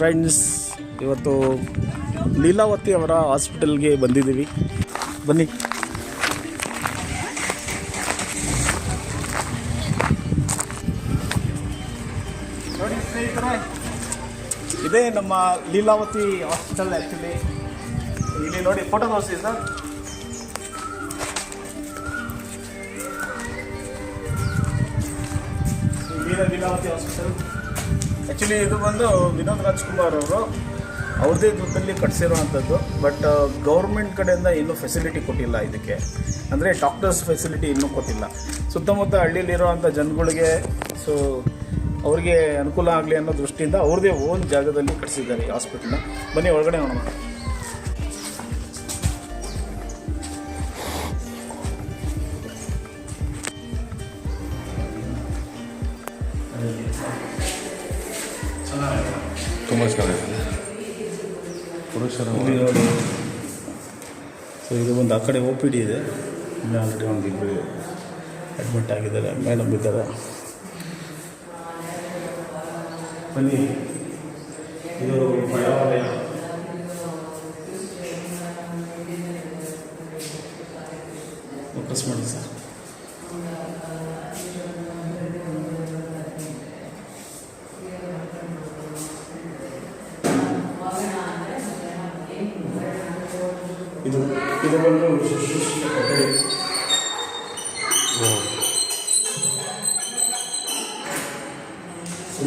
Friends ಇವತ್ತು ಲೀಲಾವತಿ ಅವರ ಹಾಸ್ಪಿಟಲ್ಗೆ ಬಂದಿದ್ದೀವಿ. ಬನ್ನಿ. ಇದೇ ನಮ್ಮ ಲೀಲಾವತಿ ಹಾಸ್ಪಿಟಲ್ ಆ್ಯಕ್ಚುಲಿ ಇಲ್ಲಿ ನೋಡಿ ಫೋಟೋ ತೋರಿಸಿ sir. Leela Leelavathi hospital. Actually ಇದು ಬಂದು ವಿನೋದ್ ರಾಜ್ಕುಮಾರ್ ಅವರು ಅವ್ರದ್ದೇ ದುಡ್ಡಲ್ಲಿ ಕಟ್ಸಿರೋವಂಥದ್ದು, ಬಟ್ ಗೌರ್ಮೆಂಟ್ ಕಡೆಯಿಂದ ಇನ್ನೂ ಫೆಸಿಲಿಟಿ ಕೊಟ್ಟಿಲ್ಲ ಇದಕ್ಕೆ. ಅಂದರೆ ಡಾಕ್ಟರ್ಸ್ ಫೆಸಿಲಿಟಿ ಇನ್ನೂ ಕೊಟ್ಟಿಲ್ಲ. ಸುತ್ತಮುತ್ತ ಹಳ್ಳಿಲಿರೋವಂಥ ಜನಗಳಿಗೆ ಸೊ ಅವ್ರಿಗೆ ಅನುಕೂಲ ಆಗಲಿ ಅನ್ನೋ ದೃಷ್ಟಿಯಿಂದ ಅವ್ರದ್ದೇ ಓನ್ ಜಾಗದಲ್ಲಿ ಕಟ್ಸಿದ್ದಾರೆ ಈ ಹಾಸ್ಪಿಟ್ಲನ್ನ ಬನ್ನಿ, ಒಳಗಡೆ ನೋಡೋಣ. ತುಂಬ ಚೆನ್ನಾಗಿದೆ ಪುರುಷರ ಸೊ ಇದು ಒಂದು ಆ ಕಡೆ ಒ ಪಿ ಡಿ ಇದೆ. ಆಲ್ರೆಡಿ ಒಂದು ಇಬ್ಬರು ಅಡ್ಮಿಟ್ ಆಗಿದ್ದಾರೆ ಮೇಡಮ್ ಇದ್ದಾರೆ ಬನ್ನಿ. ಇದು ಇದು ಇದು ಬಂದು ಶುಶ್ರೂಷೆ ಕೊಠಡಿ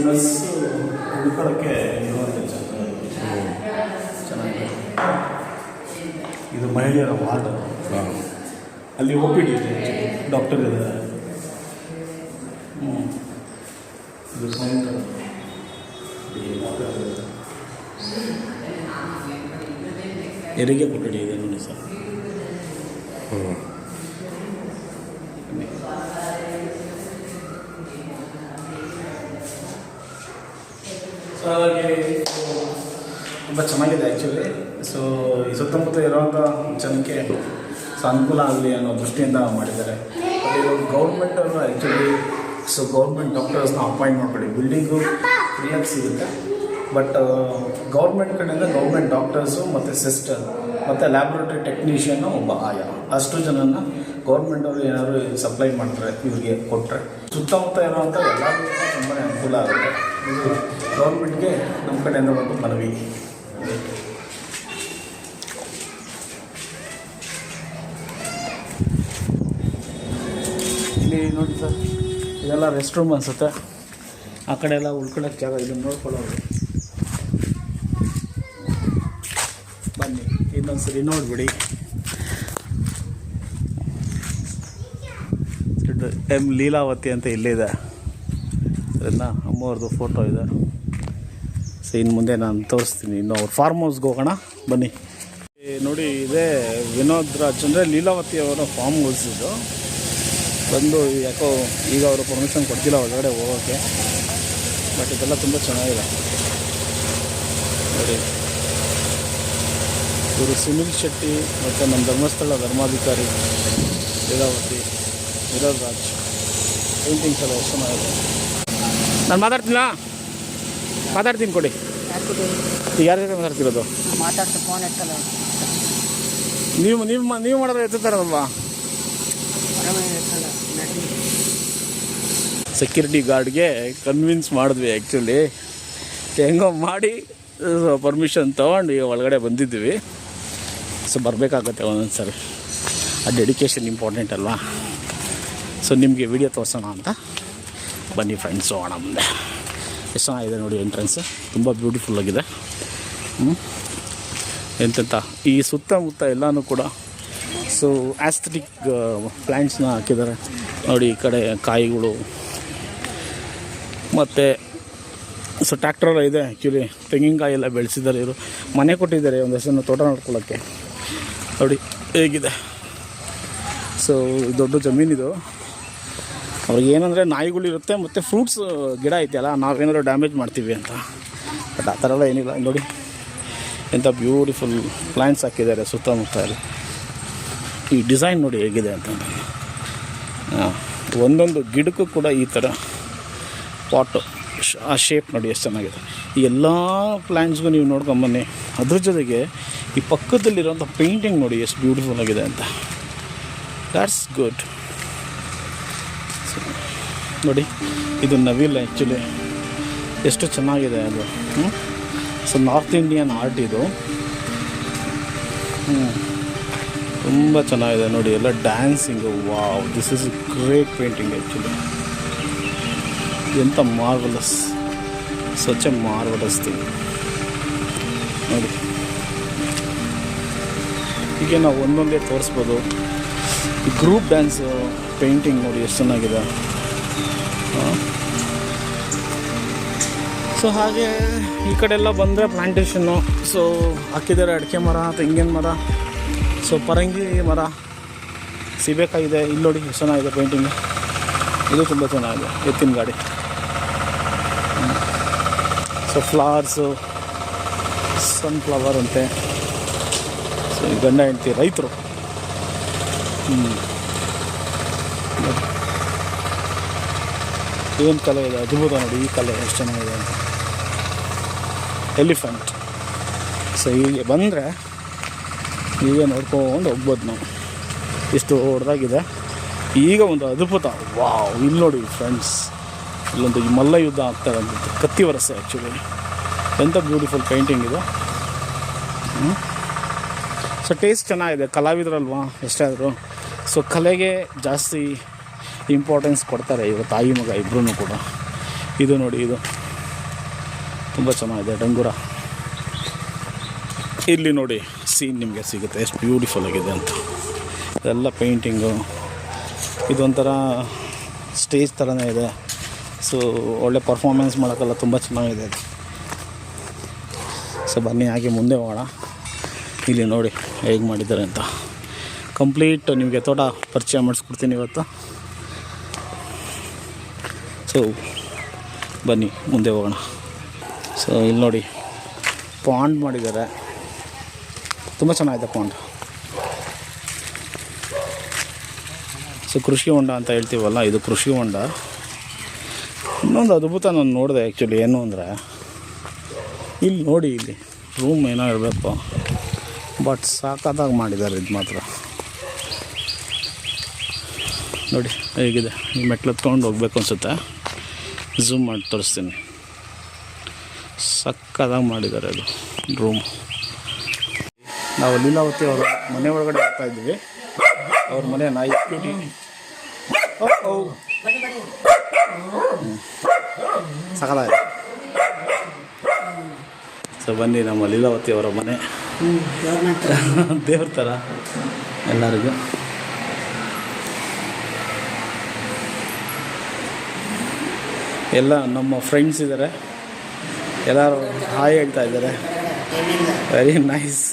ನರ್ಸ್ ಉಳ್ಕೊಳ್ಳೋಕ್ಕೆ ಇರುವಂಥ ಚೆನ್ನಾಗಿದೆ. ಇದು ಮಹಿಳೆಯರ ವಾರ್ಡ್. ಅಲ್ಲಿ ಒ ಪಿ ಡಿ ಇದೆ ಡಾಕ್ಟರ್ ಇದ್ದಾರೆ. ಹ್ಞೂ ಇದು ಸಾಯಂಕಾಲ ಇಲ್ಲಿ ಡಾಕ್ಟರ್ ಇದ್ದಾರೆ. ಹೆರಿಗೆ ಕೊಠಡಿ ಇದೆ ನೋಡಿ ಸರ್. ಹ್ಞೂ ಸೊ ತುಂಬ ಚೆನ್ನಾಗಿದೆ ಆ್ಯಕ್ಚುಲಿ ಸೊ ಈ ಸುತ್ತಮುತ್ತ ಇರೋವಂಥ ಜನಕ್ಕೆ ಸೊ ಅನುಕೂಲ ಆಗಲಿ ಅನ್ನೋ ದೃಷ್ಟಿಯಿಂದ ಮಾಡಿದ್ದಾರೆ. ಗೌರ್ಮೆಂಟ್ ಅವರು ಆ್ಯಕ್ಚುಲಿ ಸೊ ಗೌರ್ಮೆಂಟ್ ಡಾಕ್ಟರ್ಸ್ನ ಅಪಾಯಿಂಟ್ ಮಾಡ್ಕೊಳ್ಳಿ. ಬಿಲ್ಡಿಂಗು ಫ್ರೀಯಾಗಿ ಸಿಗುತ್ತೆ. ಬಟ್ ಗೌರ್ಮೆಂಟ್ ಕಡೆಯಿಂದ ಗೌರ್ಮೆಂಟ್ ಡಾಕ್ಟರ್ಸು ಮತ್ತು ಸಿಸ್ಟರ್ ಮತ್ತು ಲ್ಯಾಬ್ರೇಟರಿ ಟೆಕ್ನಿಷಿಯನ್ನು ಒಬ್ಬ ಆಯ. ಅಷ್ಟು ಜನನ ಗೌರ್ಮೆಂಟ್ ಅವರು ಏನಾದ್ರು ಸಪ್ಲೈ ಮಾಡ್ತಾರೆ, ಇವ್ರಿಗೆ ಕೊಟ್ಟರೆ ಸುತ್ತಮುತ್ತ ಇರುವಂಥ ಎಲ್ಲರಿಗೂ ತುಂಬಾ ಅನುಕೂಲ ಆಗುತ್ತೆ. ಇದು ಗೌರ್ಮೆಂಟ್ಗೆ ನಮ್ಮ ಕಡೆಯಿಂದ ಒಂದು ಮನವಿ. ಇಲ್ಲಿ ನೋಡಿ ಸರ್, ಇದೆಲ್ಲ ರೆಸ್ಟ್ ರೂಮ್ ಅನಿಸುತ್ತೆ. ಆ ಕಡೆ ಎಲ್ಲ ಉಳ್ಕೊಳ್ಳೋಕ್ಕೆ ಜಾಗ ಇದನ್ನು ನೋಡ್ಕೊಳ್ಳೋದು ಬನ್ನಿ ಇನ್ನೊಂದು ಸರಿ ನೋಡಿಬಿಡಿ ಲೀಲಾವತಿ ಅಂತ ಇಲ್ಲಿದೆ ಅದನ್ನು ಅಮ್ಮವ್ರದ್ದು ಫೋಟೋ ಇದೆ. ಸೊ ಇನ್ನು ಮುಂದೆ ನಾನು ತೋರಿಸ್ತೀನಿ. ಇನ್ನು ಅವ್ರ ಫಾರ್ಮ್ ಹೌಸ್ಗೆ ಹೋಗೋಣ. ಬನ್ನಿ. ನೋಡಿ, ಇದೇ ವಿನೋದ್ ರಾಜ್ ಅಂದರೆ ಲೀಲಾವತಿ ಅವರ ಫಾರ್ಮ್ ಹೌಸ್ ಇದು. ಬಂದು ಯಾಕೋ ಈಗ ಅವರು ಪರ್ಮಿಷನ್ ಕೊಡ್ತಿಲ್ಲ ಒಳಗಡೆ ಹೋಗೋಕ್ಕೆ ಬಟ್ ಇದೆಲ್ಲ ತುಂಬ ಚೆನ್ನಾಗಿದೆ. ನೋಡಿ. ಇವರು ಸುನೀಲ್ ಶೆಟ್ಟಿ ಮತ್ತು ನಮ್ಮ ಧರ್ಮಸ್ಥಳ ಧರ್ಮಾಧಿಕಾರಿ ಲೀಲಾವತಿ ವಿನೋದ್ ರಾಜ್ ಪೇಂಟಿಂಗ್ಸ್ ಎಲ್ಲ ಎಷ್ಟು ಚೆನ್ನಾಗಿದೆ ನಾನು ಮಾತಾಡ್ತೀನಾ? ಮಾತಾಡ್ತೀನಿ ಕೊಡಿ. ಈಗ ಯಾರು ಜೊತೆ ಮಾತಾಡ್ತಿರೋದು? ಮಾತಾಡ್ತಾ ಫೋನ್ ಎತ್ತಲ್ಲ. ನೀವು ನೀವು ನೀವು ಮಾಡಿದ್ರೆ ಎತ್ತುತ್ತಾರಲ್ವಾ? ಸೆಕ್ಯೂರಿಟಿ ಗಾರ್ಡ್ಗೆ ಕನ್ವಿನ್ಸ್ ಮಾಡಿದ್ವಿ ಆ್ಯಕ್ಚುಲಿ ಹೆಂಗೋ ಮಾಡಿ ಪರ್ಮಿಷನ್ ತೊಗೊಂಡು ಈಗ ಒಳಗಡೆ ಬಂದಿದ್ದೀವಿ. ಸೊ ಬರಬೇಕಾಗತ್ತೆ ಒಂದೊಂದು ಸರಿ. ಆ ಡೆಡಿಕೇಶನ್ ಇಂಪಾರ್ಟೆಂಟ್ ಅಲ್ವಾ? ಸೊ ನಿಮಗೆ ವಿಡಿಯೋ ತೋರಿಸೋಣ ಅಂತ. ಬನ್ನಿ ಫ್ರೆಂಡ್ಸ್ ಹೋಗೋಣ ಮುಂದೆ. ಎಷ್ಟು ಚೆನ್ನಾಗಿದೆ ನೋಡಿ ಎಂಟ್ರೆನ್ಸ್ ತುಂಬ ಬ್ಯೂಟಿಫುಲ್ ಆಗಿದೆ. ಹ್ಞೂ ಎಂತೆಂಥ ಈ ಸುತ್ತಮುತ್ತ ಎಲ್ಲನೂ ಕೂಡ ಸೊ ಆಸ್ಥೆಟಿಕ್ ಪ್ಲ್ಯಾಂಟ್ಸ್ನ ಹಾಕಿದ್ದಾರೆ. ನೋಡಿ, ಈ ಕಡೆ ಕಾಯಿಗಳು. ಮತ್ತು ಸೊ ಟ್ಯಾಕ್ಟ್ರೆಲ್ಲ ಇದೆ ಆ್ಯಕ್ಚುಲಿ ತೆಂಗಿನಕಾಯಿ ಎಲ್ಲ ಬೆಳೆಸಿದ್ದಾರೆ ಇವರು. ಮನೆ ಕೊಟ್ಟಿದ್ದಾರೆ ಒಂದು ಹೆಸರನ್ನು ತೋಟ ನೋಡ್ಕೊಳ್ಳೋಕ್ಕೆ ನೋಡಿ, ಹೇಗಿದೆ? ಸೊ ದೊಡ್ಡ ಜಮೀನಿದು. ಅವ್ರಿಗೆ ಏನಂದರೆ ನಾಯಿಗಳಿರುತ್ತೆ ಮತ್ತು ಫ್ರೂಟ್ಸ್ ಗಿಡ ಐತೆಲ್ಲ ನಾವೇನಾದ್ರು ಡ್ಯಾಮೇಜ್ ಮಾಡ್ತೀವಿ ಅಂತ. ಬಟ್ ಆ ಥರ ಎಲ್ಲ ಏನಿಲ್ಲ. ನೋಡಿ ಎಂಥ ಬ್ಯೂಟಿಫುಲ್ ಪ್ಲ್ಯಾಂಟ್ಸ್ ಹಾಕಿದ್ದಾರೆ ಸುತ್ತಮುತ್ತ ಎಲ್ಲ. ಈ ಡಿಸೈನ್ ನೋಡಿ ಹೇಗಿದೆ ಅಂತ ಒಂದೊಂದು ಗಿಡಕ್ಕೂ ಕೂಡ ಈ ಥರ ಪಾಟು ಆ ಶೇಪ್ ನೋಡಿ ಎಷ್ಟು ಚೆನ್ನಾಗಿದೆ. ಈ ಎಲ್ಲ ಪ್ಲ್ಯಾಂಟ್ಸ್ಗೂ ನೀವು ನೋಡ್ಕೊಂಬನ್ನಿ ಅದ್ರ ಜೊತೆಗೆ ಈ ಪಕ್ಕದಲ್ಲಿರೋಂಥ ಪೇಂಟಿಂಗ್ ನೋಡಿ, ಎಷ್ಟು ಬ್ಯೂಟಿಫುಲ್ ಆಗಿದೆ ಅಂತ. ದಾಟ್ಸ್ ಗುಡ್ ನೋಡಿ, ಇದು ನವಿಲ್ ಆ್ಯಕ್ಚುಲಿ ಎಷ್ಟು ಚೆನ್ನಾಗಿದೆ ಅದು. ಸೊ ನಾರ್ತ್ ಇಂಡಿಯನ್ ಆರ್ಟ್ ಇದು. ಹ್ಞೂ ತುಂಬ ಚೆನ್ನಾಗಿದೆ ನೋಡಿ, ಎಲ್ಲ dancing wow this is great painting actually ಎಂಥ marvellous such a marvellous thing ನೋಡಿ. ಹೀಗೆ ನಾವು ಒಂದೊಂದೇ ತೋರಿಸ್ಬೋದು. ಈ ಗ್ರೂಪ್ ಡ್ಯಾನ್ಸು ಪೇಂಟಿಂಗ್ ನೋಡಿ ಎಷ್ಟು ಚೆನ್ನಾಗಿದೆ. ಸೊ ಹಾಗೆ ಈ ಕಡೆ ಎಲ್ಲ ಬಂದರೆ ಪ್ಲಾಂಟೇಶನ್ನು ಸೊ ಹಾಕಿದ್ದಾರೆ ಅಡಿಕೆ ಮರ, ತೆಂಗಿನ ಮರ. ಸೊ ಪರಂಗಿ ಮರ ಸಿಬೇಕಾಗಿದೆ. ಇಲ್ಲಿ ನೋಡಿ ಎಷ್ಟು ಚೆನ್ನಾಗಿದೆ ಪೇಂಟಿಂಗ್ ಇದು ತುಂಬ ಚೆನ್ನಾಗಿದೆ. ಎತ್ತಿನ ಗಾಡಿ. ಸೊ ಫ್ಲವರ್ಸು ಸನ್ಫ್ಲವರ್ ಅಂತೆ. ಗಂಡ ಹೆಂಡತಿ, ರೈತರು. ಏನು ಕಲೆ ಇದೆ? ಅದ್ಭುತ ನೋಡಿ, ಈ ಕಲೆ ಎಷ್ಟು ಚೆನ್ನಾಗಿದೆ ಅಂತ. ಎಲಿಫೆಂಟ್ ಸೊ ಹೀಗೆ ಬಂದರೆ ಹೀಗೆ ನೋಡ್ಕೊಂಡು ಹೋಗ್ಬೋದು ನಾವು. ಇಷ್ಟು ಹೊಡೆದಾಗಿದೆ ಈಗ ಒಂದು ಅದ್ಭುತ, ವಾವ್, ಇಲ್ಲಿ ನೋಡಿ ಫ್ರೆಂಡ್ಸ್ ಇಲ್ಲೊಂದು ಈ ಮಲ್ಲ ಯುದ್ಧ ಆಗ್ತಾರೆ ಅಂತ ಕತ್ತಿ ವರಸೆ ಆ್ಯಕ್ಚುಲಿ ಎಂಥ ಬ್ಯೂಟಿಫುಲ್ ಪೇಂಟಿಂಗ್ ಇದು. ಸೊ ಟೇಸ್ಟ್ ಚೆನ್ನಾಗಿದೆ. ಕಲಾವಿದರಲ್ವಾ? ಎಷ್ಟಾದರೂ ಸೊ ಕಲೆಗೆ ಜಾಸ್ತಿ ಇಂಪಾರ್ಟೆನ್ಸ್ ಕೊಡ್ತಾರೆ ಇವರು ತಾಯಿ ಮಗ ಇಬ್ಬರೂ ಕೂಡ. ಇದು ನೋಡಿ, ಇದು. ತುಂಬ ಚೆನ್ನಾಗಿದೆ, ಡಂಗೂರ. ಇಲ್ಲಿ ನೋಡಿ ಸೀನ್ ನಿಮಗೆ ಸಿಗುತ್ತೆ. ಎಷ್ಟು ಬ್ಯೂಟಿಫುಲ್ ಆಗಿದೆ ಅಂತ. ಎಲ್ಲ ಪೇಂಟಿಂಗು ಇದೊಂಥರ ಸ್ಟೇಜ್ ಥರನೇ ಇದೆ. ಸೊ ಒಳ್ಳೆ ಪರ್ಫಾರ್ಮೆನ್ಸ್ ಮಾಡೋಕ್ಕೆಲ್ಲ ತುಂಬ ಚೆನ್ನಾಗಿದೆ ಸೊ ಬನ್ನಿ, ಹಾಗೆ ಮುಂದೆ ಹೋಗೋಣ. ಇಲ್ಲಿ ನೋಡಿ. ಹೇಗೆ ಮಾಡಿದ್ದಾರೆ ಅಂತ. ಕಂಪ್ಲೀಟ್ ನಿಮಗೆ ತೋಟ ಪರಿಚಯ ಮಾಡಿಸ್ಕೊಡ್ತೀನಿ ಇವತ್ತು. ಸೊ ಬನ್ನಿ, ಮುಂದೆ ಹೋಗೋಣ. ಸೊ ಇಲ್ಲಿ ನೋಡಿ ಪಾಂಡ್ ಮಾಡಿದ್ದಾರೆ. ತುಂಬ ಚೆನ್ನಾಗಿದೆ ಪಾಂಡ್ ಸೊ ಕೃಷಿ ಹೊಂಡ ಅಂತ ಹೇಳ್ತೀವಲ್ಲ, ಇದು ಕೃಷಿ ಹೊಂಡ. ಇನ್ನೊಂದು ಅದ್ಭುತ ನಾನು ನೋಡಿದೆ ಆ್ಯಕ್ಚುಲಿ ಏನು ಅಂದರೆ, ಇಲ್ಲಿ ನೋಡಿ, ಇಲ್ಲಿ ರೂಮ್ ಏನೋ ಇರಬೇಕು. ಬಟ್ ಸಾಕಾದಾಗ ಮಾಡಿದ್ದಾರೆ ಇದು ಮಾತ್ರ. ನೋಡಿ, ಹೇಗಿದೆ? ಈ ಮೆಟ್ಲು ತೊಗೊಂಡು ಹೋಗ್ಬೇಕು ಅನಿಸುತ್ತೆ? ಝೂಮ್ ಮಾಡಿ ತೋರಿಸ್ತೀನಿ. ಸಕ್ಕದಾಗಿ ಮಾಡಿದ್ದಾರೆ ಅದು ರೂಮ್ ನಾವು ಲೀಲಾವತಿ ಅವರ ಮನೆ ಒಳಗಡೆ ಹೋಗ್ತಾ ಇದ್ವಿ ಅವ್ರ ಮನೆ ನಾಯಿ. ಸಕಲಾಗಿದೆ ಸೊ ಬನ್ನಿ, ನಮ್ಮ ಲೀಲಾವತಿ ಅವರ ಮನೆ. ದೇವ್ರ ಥರ ಎಲ್ಲರಿಗೂ. ಎಲ್ಲ ನಮ್ಮ ಫ್ರೆಂಡ್ಸ್ ಇದ್ದಾರೆ ಎಲ್ಲರೂ ಹಾಯ್ ಹೇಳ್ತಾ ಇದ್ದಾರೆ ವೆರಿ ನೈಸ್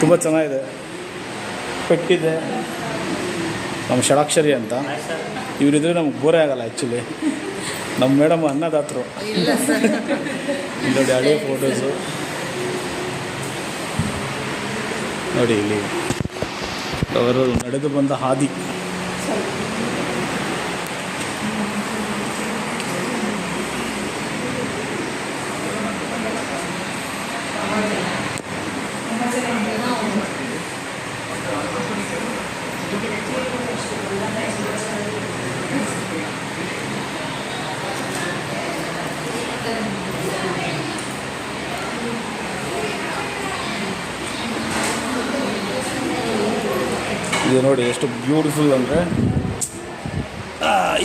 ತುಂಬ ಚೆನ್ನಾಗಿದೆ. ಪೆಟ್ಟಿದೆ. ನಮ್ಮ ಷಡಾಕ್ಷರಿ ಅಂತ. ಇವರಿದ್ರೆ ನಮ್ಗೆ ಬೋರೇ ಆಗಲ್ಲ ಆ್ಯಕ್ಚುಲಿ ನಮ್ಮ ಮೇಡಮ್ ಅನ್ನದಾತರು. ಇಲ್ಲಿ ನೋಡಿ ಹಳೆ ಫೋಟೋಸು ನೋಡಿ ಇಲ್ಲಿ. ಅವರು ನಡೆದು ಬಂದ ಹಾದಿ ಇದು ನೋಡಿ ಎಷ್ಟು ಬ್ಯೂಟಿಫುಲ್ ಅಂದರೆ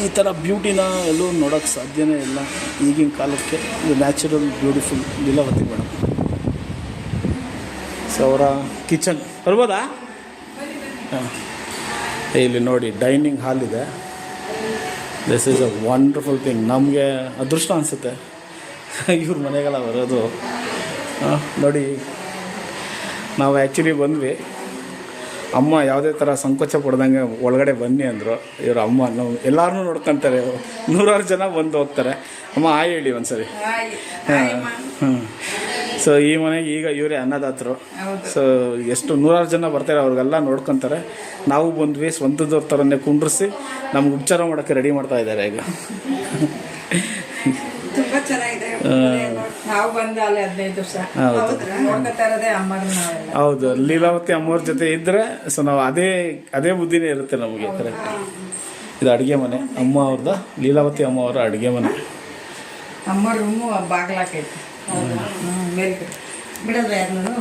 ಈ ಥರ ಬ್ಯೂಟಿನ ಎಲ್ಲೂ ನೋಡೋಕ್ಕೆ ಸಾಧ್ಯವೇ ಇಲ್ಲ. ಈಗಿನ ಕಾಲಕ್ಕೆ ಇದು natural beautiful Leelavathi madam so ಅವರ ಕಿಚನ್ ಬರ್ಬೋದಾ? ಹಾಂ. ಇಲ್ಲಿ ನೋಡಿ ಡೈನಿಂಗ್ ಹಾಲ್ ಇದೆ. This is a wonderful thing ನಮಗೆ ಅದೃಷ್ಟ ಅನಿಸುತ್ತೆ. ಇವ್ರ ಮನೆಗೆಲ್ಲ ಬರೋದು. ನೋಡಿ, ನಾವು ಆ್ಯಕ್ಚುಲಿ ಬಂದ್ವಿ. ಅಮ್ಮ ಯಾವುದೇ ಥರ ಸಂಕೋಚ ಪಡ್ದಂಗೆ ಒಳಗಡೆ ಬನ್ನಿ ಅಂದರು. ಇವರು ಅಮ್ಮ ನಾವು ಎಲ್ಲರನ್ನೂ ನೋಡ್ಕೊಂತಾರೆ. ನೂರಾರು ಜನ ಬಂದು ಹೋಗ್ತಾರೆ. ಅಮ್ಮ ಆಯ್ ಹೇಳಿ ಒಂದ್ಸರಿ. ಹಾಂ ಹ್ಞೂ ಸೊ ಈ ಮನೆಗೆ ಈಗ ಇವರೇ ಅನ್ನದಾತರು. ಸೊ ಎಷ್ಟು ನೂರಾರು ಜನ ಬರ್ತಾರೆ ಅವ್ರಿಗೆಲ್ಲ ನೋಡ್ಕೊತಾರೆ. ನಾವು ಬಂದ್ವಿ ಸ್ವಂತದವ್ರ ಥರನೇ ಕುಂಡ್ರಿಸಿ ನಮ್ಗೆ ಉಪಚಾರ ಮಾಡೋಕ್ಕೆ ರೆಡಿ ಮಾಡ್ತಾ ಇದ್ದಾರೆ ಈಗ. ಹೌದು. ಲೀಲಾವತಿ ಅಮ್ಮವ್ರ ಜೊತೆ ಇದ್ದರೆ ಸೊ ನಾವು ಅದೇ ಅದೇ ಬುದ್ಧಿನೇ ಇರುತ್ತೆ ನಮಗೆ ಕರೆಕ್ಟ್ ಇದು ಅಡುಗೆ ಮನೆ ಅಮ್ಮ ಅವ್ರದ ಲೀಲಾವತಿ ಅಮ್ಮ ಅವರ ಅಡುಗೆ ಮನೆ. ಅಮ್ಮ ರೂಮು ಬಾಗ್ಲಾಕೈತಿ ಬಿಡೋದು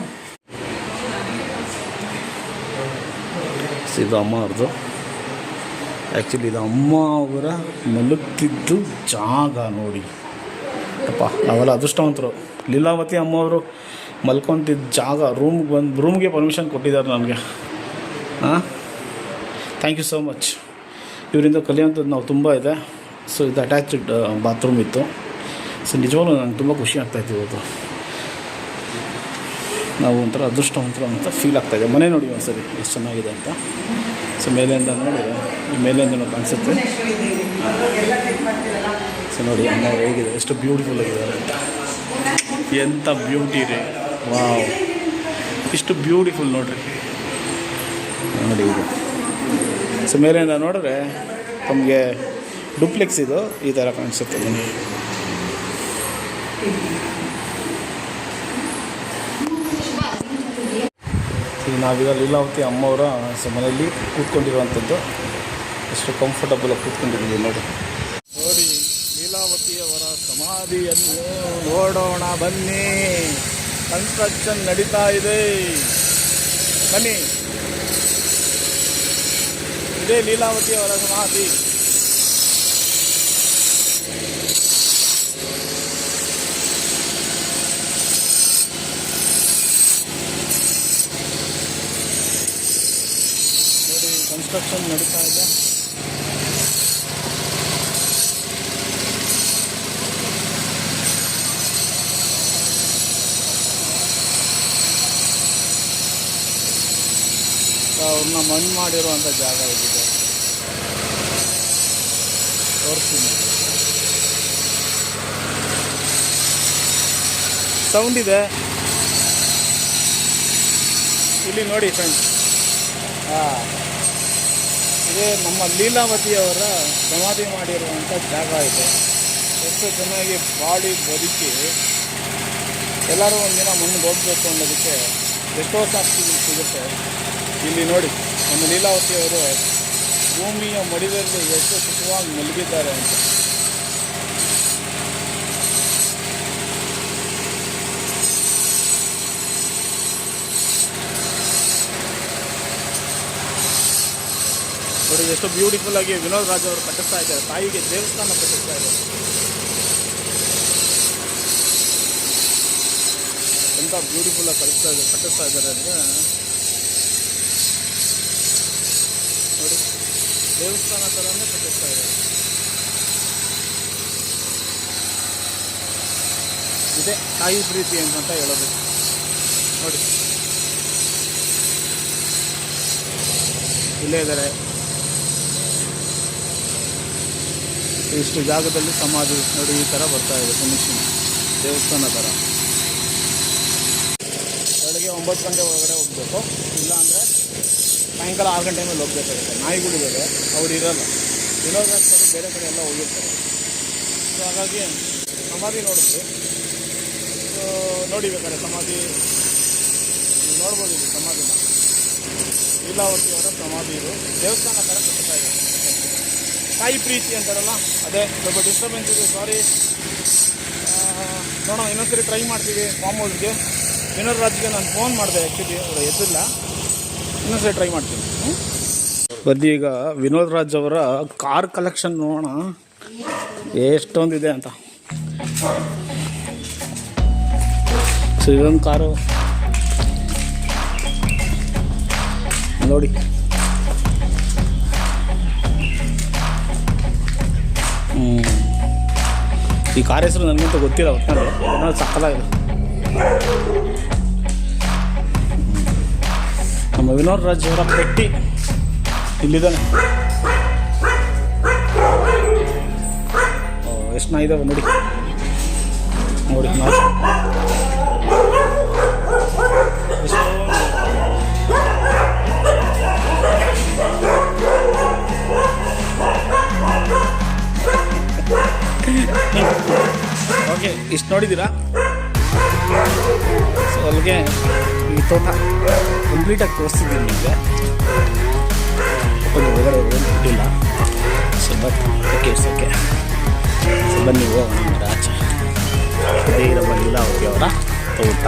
ಇದು ಅಮ್ಮ ಅವ್ರದ್ದು ಆ್ಯಕ್ಚುಲಿ ಇದು ಅಮ್ಮ ಅವರ ಮಲಗ್ತಿದ್ದು ಜಾಗ ನೋಡಿ. ಅಪ್ಪ, ನಾವೆಲ್ಲ ಅದೃಷ್ಟವಂತರು. ಲೀಲಾವತಿ ಅಮ್ಮ ಅವರು ಮಲ್ಕೊಂತಿದ್ದ ಜಾಗ ರೂಮ್ಗೆ ಬಂದು ರೂಮ್ಗೆ ಪರ್ಮಿಷನ್ ಕೊಟ್ಟಿದ್ದಾರೆ ನನಗೆ. ಹಾಂ ಥ್ಯಾಂಕ್ ಯು ಸೋ ಮಚ್ ಇವರಿಂದ ಕಲಿಯೋಂಥದ್ದು ನಾವು ತುಂಬ ಇದೆ. ಸೊ ಇದು ಅಟ್ಯಾಚ್ಡ್ ಬಾತ್ರೂಮ್ ಇತ್ತು. ಸೊ ನಿಜವಾಗ್ಲೂ ನಂಗೆ ತುಂಬ ಖುಷಿ ಆಗ್ತಾಯಿತ್ತು ಇವತ್ತು. ನಾವು ಒಂಥರ ಅದೃಷ್ಟವಂತರು ಅಂತ ಫೀಲ್ ಆಗ್ತಾಯಿದೆ ಮನೆ ನೋಡಿ ಒಂದ್ಸರಿ, ಎಷ್ಟು ಚೆನ್ನಾಗಿದೆ ಅಂತ. ಸೊ ಮೇಲೆಯಿಂದ ನೋಡಿ ಮೇಲಿಂದ ಕಾಣಿಸುತ್ತೆ. ನೋಡಿ ಅಮ್ಮ ಹೇಗಿದೆ ಎಷ್ಟು ಬ್ಯೂಟಿಫುಲ್ ಆಗಿದ್ದಾರೆ. ಅಂತ ಎಂಥ ಬ್ಯೂಟಿ ರೀ. ವಾವ್ ಇಷ್ಟು ಬ್ಯೂಟಿಫುಲ್ ನೋಡ್ರಿ. ನೋಡಿ ಇದು. ಸೊ ಮೇಲಿಂದ ನೋಡಿದ್ರೆ ತಮಗೆ ಡುಪ್ಲೆಕ್ಸ್ ಇದು ಈ ಥರ ಕಾಣಿಸುತ್ತೆ ನಿಮಗೆ ಈಗ ನಾವೀಗ ಲೀಲಾವತಿ ಅಮ್ಮವರ ಸೊ ಮನೆಯಲ್ಲಿ ಕೂತ್ಕೊಂಡಿರುವಂಥದ್ದು. ಎಷ್ಟು ಕಂಫರ್ಟಬಲಾಗಿ ಕೂತ್ಕೊಂಡಿದ್ದೀವಿ ನೋಡಿ ಸಮಾಧಿಯನ್ನು ನೋಡೋಣ ಬನ್ನಿ. ಕನ್ಸ್ಟ್ರಕ್ಷನ್ ನಡೀತಾ ಇದೆ. ಬನ್ನಿ. ಇದೇ ಲೀಲಾವತಿಯವರ ಸಮಾಧಿ. ನೋಡಿ ಕನ್ಸ್ಟ್ರಕ್ಷನ್ ನಡೀತಾ ಇದೆ. ಅವ್ರನ್ನ ಮಣ್ಣು ಮಾಡಿರುವಂಥ ಜಾಗ ಇದಿದೆ ತೋರಿಸ್ತೀನಿ. ಸೌಂಡ್ ಇದೆ. ಇಲ್ಲಿ ನೋಡಿ ಫ್ರೆಂಡ್ಸ್ ಹಾಂ. ಇದೇ ನಮ್ಮ ಲೀಲಾವತಿಯವರ ಸಮಾಧಿ ಮಾಡಿರುವಂಥ ಜಾಗ ಇದೆ. ಎಷ್ಟು ಚೆನ್ನಾಗಿ ಬಾಡಿ ಬದುಕಿ ಎಲ್ಲರೂ ಒಂದಿನ ಮುಂದೆ ಹೋಗಬೇಕು ಅನ್ನೋದಕ್ಕೆ ಎಷ್ಟೋ ಸಾಕ್ಷಿ ಸಿಗುತ್ತೆ. ಇಲ್ಲಿ ನೋಡಿ, ನಮ್ಮ ಲೀಲಾವತಿಯವರು ಭೂಮಿಯ ಮಡಿದಲ್ಲಿ ಎಷ್ಟು ಸುಖವಾಗಿ ಮಲಗಿದ್ದಾರೆ ಅಂತ. ನೋಡಿ, ಎಷ್ಟು ಬ್ಯೂಟಿಫುಲ್ ಆಗಿ ವಿನೋದ್ ರಾಜ್ ಅವರು ಕಟ್ಟಿಸ್ತಾ ಇದ್ದಾರೆ. ತಾಯಿಗೆ ದೇವಸ್ಥಾನ ಕಟ್ಟಿಸ್ತಾ ಇದ್ದಾರೆ. ಎಂಥ ಬ್ಯೂಟಿಫುಲ್ ಆಗಿ ಕಳಿಸ್ತಾ ಇದ್ದಾರೆ, ಕಟ್ಟಿಸ್ತಾ ಇದ್ದಾರೆ ಅಂದರೆ ನೋಡಿ ದೇವಸ್ಥಾನ ಥರನೇ ಕಟ್ಟಿಸ್ತಾ ಇದ್ದಾರೆ. ಇದೆ ತಾಯಿ ಪ್ರೀತಿ ಅಂತ ಹೇಳೋದು. ನೋಡಿ. ಇಲ್ಲೇ ಇದ್ದಾರೆ. ಇಷ್ಟು ಜಾಗದಲ್ಲಿ ಸಮಾಧಿ ನೋಡಿ ಈ ಥರ ಬರ್ತಾ ಇದೆ ಫಿನಿಶಿಂಗ್ ದೇವಸ್ಥಾನ ಥರ ಬೆಳಗ್ಗೆ ಒಂಬತ್ತು ಗಂಟೆ ಒಳಗಡೆ ಹೋಗಬೇಕು. ಇಲ್ಲಾಂದರೆ ಸಾಯಂಕಾಲ ಆರು ಗಂಟೆ ಮೇಲೆ ಹೋಗ್ಬೇಕಾಗುತ್ತೆ. ನಾಯಿಗಳಿದ್ದಾವೆ. ಅವ್ರು ಇರಲ್ಲ. ಇರೋದಾಗ್ತಾರೆ ಬೇರೆ ಕಡೆ ಎಲ್ಲ ಹೋಗಿರ್ತಾರೆ. ಸೊ ಹಾಗಾಗಿ ಸಮಾಧಿ ನೋಡಿದ್ವಿ. ಸೊ ನೋಡಿ ಬೇಕಾದ್ರೆ ಸಮಾಧಿ ನೋಡ್ಬೋದು ಇಲ್ಲಿ ಸಮಾಧಿನ ಲೀಲಾವತಿಯವರ ಸಮಾಧಿ ಇದು. ದೇವಸ್ಥಾನ ಥರ ಕಟ್ತಾ ಇದೆ. ತಾಯಿ ಪ್ರೀತಿ ಅಂತಾರಲ್ಲ, ಅದೇ ಸ್ವಲ್ಪ ಡಿಸ್ಟರ್ಬೆನ್ಸ್ ಇದೆ ಸಾರಿ ನೋಡೋಣ, ಇನ್ನೊಂದ್ಸರಿ ಟ್ರೈ ಮಾಡ್ತೀವಿ ಫಾರ್ಮ್ ಹೌಸ್ಗೆ ವಿನೋದ್ ರಾಜ್ಗೆ ನಾನು ಫೋನ್ ಮಾಡಿದೆ ಆ್ಯಕ್ಚುಲಿ ಅವರು ಎದ್ದಿಲ್ಲ. ಇನ್ನೊಂದ್ಸರಿ ಟ್ರೈ ಮಾಡ್ತೀನಿ. ಬನ್ನಿ ಈಗ ವಿನೋದ್ ರಾಜ್ ಅವರ ಕಾರ್ ಕಲೆಕ್ಷನ್ ನೋಡೋಣ. ಎಷ್ಟೊಂದಿದೆ ಅಂತ. ಇದೊಂದು ಕಾರು ನೋಡಿ. ಈ ಕಾರ್ ಹೆಸರು ನನಗಂತೂ ಗೊತ್ತಿಲ್ಲ ಒಟ್ಟಿನಲ್ಲಿ ಏನೋ ಸಕ್ಕಲಾಗಿದೆ ನಮ್ಮ ವಿನೋದ್ ರಾಜ್ ಅವರ ಪೆಟ್ಟಿ ಇಲ್ಲಿದ್ದಾನೆ. ಎಷ್ಟು ನಾ ಇದಾವೆ ನೋಡಿ. ನೋಡಿ ಓಕೆ, ಇಷ್ಟು ನೋಡಿದ್ದೀರಾ? ಸೊ, ಅಲ್ಲಿಗೆ ಈ ತೋಟ ಕಂಪ್ಲೀಟಾಗಿ ತೋರಿಸ್ತಿದ್ದೀನಿ ನಿಮಗೆ. ಒಂದು ಒಳಗಡೆ ಏನು ಬಿಟ್ಟಿಲ್ಲ. ಸೊ ಬಟ್ ಓಕೆ ಓಕೆ ಬನ್ನಿ, ಹೋಗೋಣ ಆಚೆ ಇದೇ ಇರೋ ಬಂದಿಲ್ಲ ಅವರ ತೋಟ.